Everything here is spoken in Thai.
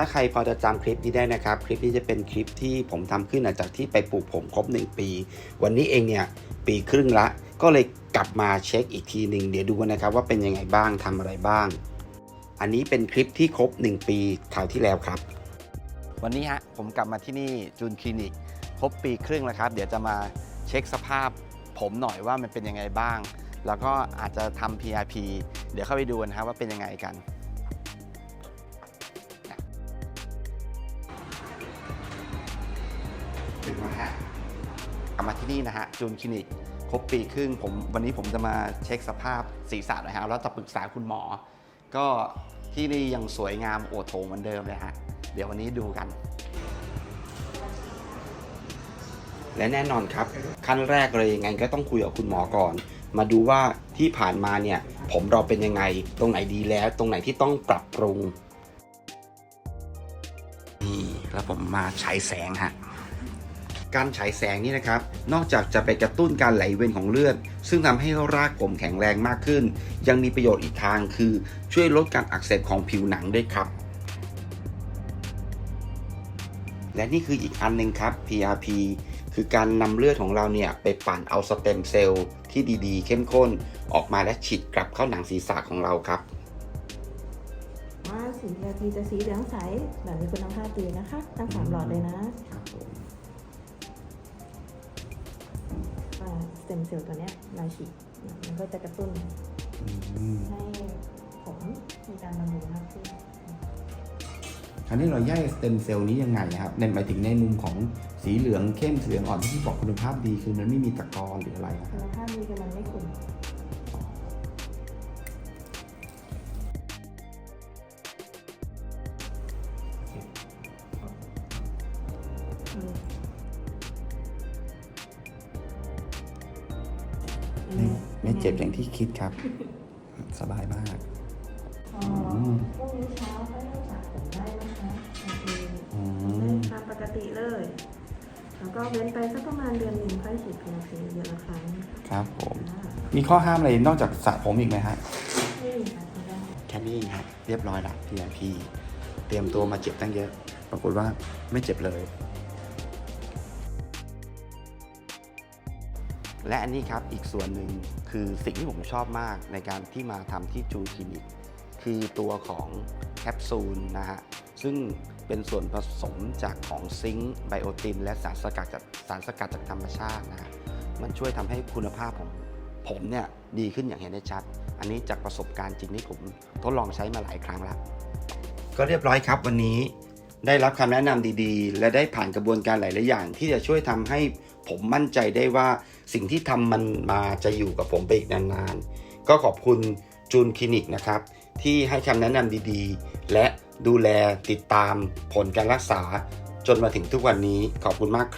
ถ้าใครพอจะจำคลิปนี้ได้นะครับ คลิปนี้จะเป็นคลิปที่ผมทำขึ้นหลังจากที่ไปปลูกผมครบ 1 ปี วันนี้เองเนี่ยปีครึ่งละ ก็เลยกลับมาเช็คอีกทีหนึ่งเดี๋ยวดูนะครับว่าเป็นยังไงบ้างทำอะไรบ้าง อันนี้เป็นคลิปที่ครบ 1 ปีคราวที่แล้วครับ วันนี้ฮะผมกลับมาที่นี่จูนคลินิกครบปีครึ่งแล้วครับ เดี๋ยวจะมาเช็คสภาพผมหน่อยว่ามันเป็นยังไงบ้าง แล้วก็อาจจะทำ PRP เดี๋ยวเข้าไปดูกันนะครับว่าเป็นยังไงกัน ถึงแล้วฮะกลับมาที่นี่นะฮะจูนคลินิกครบปีครึ่งผมวันนี้ผมจะมาเช็คสภาพศีรษะหน่อยฮะแล้วจะปรึกษาคุณหมอ ก็ที่นี่ยังสวยงามโอโถงเหมือนเดิมเลยฮะเดี๋ยววันนี้ดูกัน และแน่นอนครับ ขั้นแรกเลยยังไงก็ต้องคุยกับคุณหมอก่อน มาดูว่าที่ผ่านมาเนี่ย ผมเราเป็นยังไง ตรงไหนดีแล้ว ตรงไหนที่ต้องปรับปรุงนี่แล้วผมมาฉายแสงฮะ การฉายแสงนี่นะครับ นอกจากจะไปกระตุ้นการไหลเวียนของเลือด ซึ่งทำให้รากผมแข็งแรงมากขึ้น ยังมีประโยชน์อีกทางคือช่วยลดการอักเสบของผิวหนังด้วยครับ และนี่คืออีกอันหนึ่งครับ PRP คือการนำเลือดของเราเนี่ยไปปั่นเอาสเต็มเซลล์ที่ดีๆ เข้มข้นออกมาและฉีดกลับเข้าหนังศีรษะของเราครับว่าสี PRP จะสีเหลืองใสแบบมีคุณภาพดีนะคะทั้งสามหลอดเลยนะ มเซลล์ตัวเนี้ยเราฉีดมันก็จะกระตุ้นให้ผมมีการบำรุงมากขึ้นคราวนี้เราแยกสเต็มเซลล์นี้ยังไงครับในหมายถึงในมุมของสีเหลืองเข้มสีเหลืองอ่อนที่พี่บอกคุณภาพดีคือมันไม่มีตะกอนหรืออะไรนะคคุรับณภาพดีคือมันไม่ขุ่น ไม่ไม่เจ็บอย่างที่คิดครับ สบายมากพอพรุ่งนี้เช้าก็เริ่มสระผมได้นะคะโอเคอืมตามปกติเลย แล้วก็เว้นไปสักประมาณเดือนหนึ่งค่อยฉีด PRP เดือนละครั้งครับผมอ่ามีข้อห้ามอะไรนอกจากสระผมอีกไหมฮะไม่มีค่ะไม่ได้แค่นี้เองครับ เรียบร้อยละ PRP เตรียมตัวมาเจ็บตั้งเยอะ ปรากฏว่าไม่เจ็บเลย และอันนี้ครับอีกส่วนหนึ่งคือสิ่งที่ผมชอบมากในการที่มาทำที่จูคลินิก คือตัวของแคปซูลนะฮะ ซึ่งเป็นส่วนผสมจากของซิงค์ไบโอติน และสารสกัดจากสารสกัดจากธรรมชาตินะฮะมันช่วยทำให้คุณภาพของผมเนี่ยดีขึ้นอย่างเห็นได้ชัด อันนี้จากประสบการณ์จริงที่ผมทดลองใช้มาหลายครั้งแล้ว ก็เรียบร้อยครับวันนี้ได้รับคำแนะนำดีๆ และได้ผ่านกระบวนการหลายๆอย่าง ที่จะช่วยทำให้ ผมมั่นใจได้ว่าสิ่งที่ทำมันมาจะอยู่กับผมไปอีกนานๆ ก็ขอบคุณจูนคลินิกนะครับ ที่ให้คำแนะนำดีๆ และดูแลติดตามผลการรักษาจนมาถึงทุกวันนี้ขอบคุณมากครับ